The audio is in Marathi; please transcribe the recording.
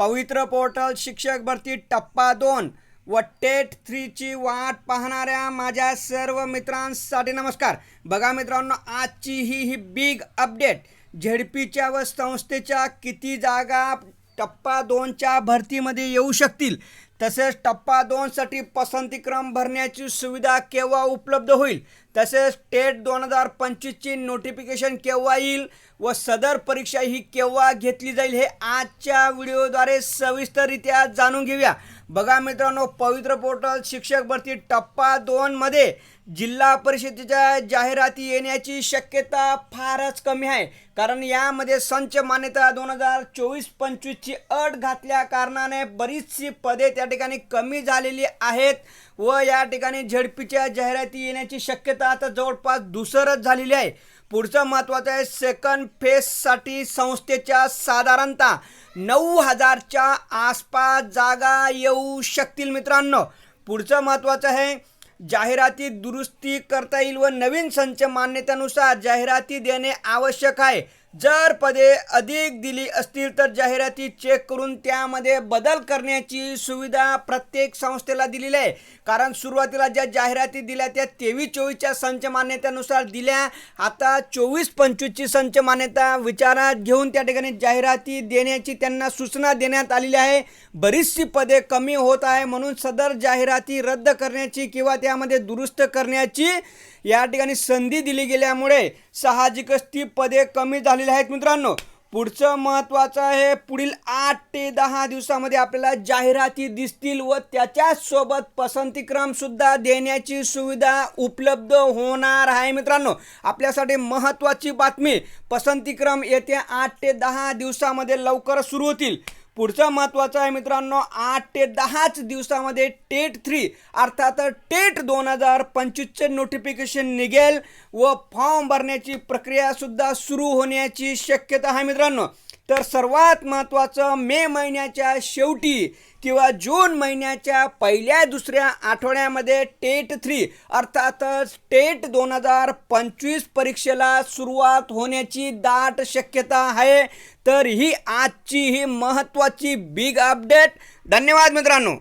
पवित्र पोर्टल शिक्षक भरती टप्पा दोन व टेट थ्रीची वाट पाहणाऱ्या माझ्या सर्व मित्रांसाठी नमस्कार. बघा मित्रांनो आजची ही ही बिग अपडेट झेडपीच्या व संस्थेच्या किती जागा टप्पा दोनच्या भरतीमध्ये येऊ शकतील? तसेच टप्पा दोनसाठी पसंतीक्रम भरण्याची सुविधा केव्हा उपलब्ध होईल? तसेच टेट दोन हजार पंचवीसची नोटिफिकेशन केव्हा येईल व सदर परीक्षा ही केव्हा घेतली जाईल हे आजच्या व्हिडिओद्वारे सविस्तररित्या जाणून घेऊया. बघा मित्रांनो पवित्र पोर्टल शिक्षक भरती टप्पा दोनमध्ये जिल्हा परिषदेच्या जाहिराती येण्याची शक्यता फारच कमी आहे. कारण यामध्ये संच मान्यता दोन हजार चोवीस पंचवीसची अट घातल्या कारणाने बरीचशी पदे त्या ठिकाणी कमी झालेली आहेत व या ठिकाणी झडपीच्या जाहिराती येण्याची शक्यता आता जवळपास दुसरच झालेली आहे. पुढचं महत्त्वाचं आहे सेकंड फेजसाठी संस्थेच्या साधारणतः नऊ हजारच्या आसपास जागा येऊ शकतील मित्रांनो. पुढचं महत्त्वाचं आहे जाहिराती दुरुस्ती करता येईल व नवीन संच मान्यतेनुसार जाहिराती देणे आवश्यक आहे. जर पदे अधिक दिली असतील तर जाहिराती चेक करून त्यामध्ये बदल करण्याची सुविधा प्रत्येक संस्थेला दिलेली आहे. कारण सुरुवातीला ज्या जाहिराती दिल्या त्या तेवीस चोवीसच्या संच मान्यतेनुसार दिल्या. आता चोवीस पंचवीसची संच मान्यता विचारात घेऊन त्या ठिकाणी जाहिराती देण्याची त्यांना सूचना देण्यात आलेली आहे. बरीचशी पदे कमी होत आहे म्हणून सदर जाहिराती रद्द करण्याची किंवा त्यामध्ये दुरुस्त करण्याची या ठिकाणी संधी दिली गेल्यामुळे साहजिकच ती पदे कमी झाली झालेली आहेत मित्रांनो. पुढचं महत्त्वाचं आहे पुढील आठ ते दहा दिवसामध्ये आपल्याला जाहिराती दिसतील व त्याच्यासोबत पसंतीक्रम सुद्धा देण्याची सुविधा उपलब्ध होणार आहे मित्रांनो. आपल्यासाठी महत्त्वाची बातमी पसंतीक्रम येत्या आठ ते दहा दिवसामध्ये लवकर सुरू होतील. पुढचं महत्त्वाचं आहे मित्रांनो आठ ते दहाच दिवसामध्ये टेट थ्री अर्थात टेट दोन हजार पंचवीसचे नोटिफिकेशन निघेल व फॉर्म भरण्याची प्रक्रियासुद्धा सुरू होण्याची शक्यता आहे मित्रांनो. तर सर्वात महत्त्वाचं मे महिन्याच्या शेवटी किंवा जून महिन्याच्या पहिल्या दुसऱ्या आठवड्यामध्ये टेट थ्री अर्थातच टेट दोन हजार पंचवीस परीक्षेला सुरुवात होण्याची दाट शक्यता आहे. तर ही आजची ही महत्त्वाची बिग अपडेट धन्यवाद मित्रांनो.